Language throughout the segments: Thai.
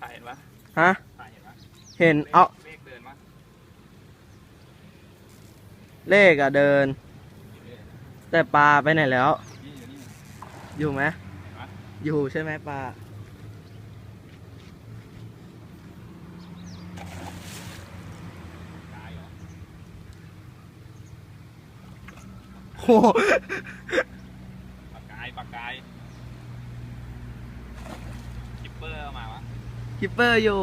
ถ่ายเห็นปะฮะ ถ่ายเห็นปะเห็น เอา เลขเดินปะเลขอะเดิน แต่ปลาไปไหนแล้ว นี่อยู่นี่ อยู่ไหม ฮะ อยู่ใช่ไหมปลา ตายเหรอโหปากกายปากกายคิปเปอร์เอามาวะ คิปเปอร์อยู่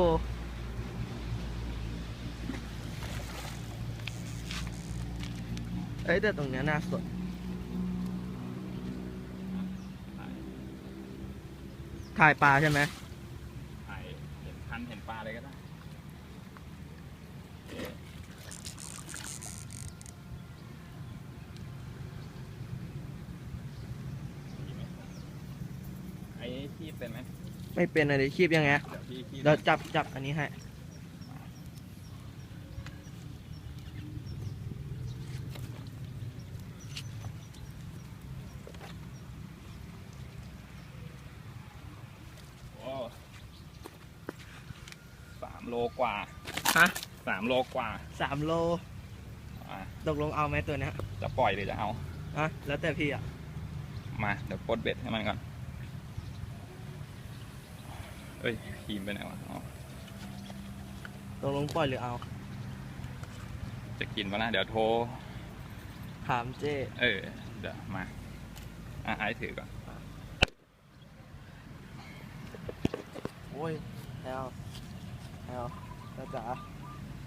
เอ้ยแต่ตรงเนี้ยน่าสนถ่ายถ่ายปลาใช่ไหมถ่ายเห็นคันเห็นปลาเลยก็ได้โอเคมีไหมไอ้ที่เป็นไหม ไม่เป็นอะไรคีบยังไงเดี๋ยว พี่พี่เดี๋ยวจับจับอันนี้ให้โอ้สามโลกว่าฮะสามโลกว่าสามโลอะตกลงเอาไหมตัวเนี้ยจะปล่อยหรือจะเอาฮะแล้วแต่พี่อะ มาเดี๋ยวปลดเบ็ดให้มันก่อน เอ้ยครีมไปไหนวะอ๋อตกลงปล่อยหรือเอา จะกินปะนะเดี๋ยวโทร ถามเจ้เออ เดี๋ยวมา อะไอ้ถือก่อน โอ้ยแอลแอลแล้วจ๋า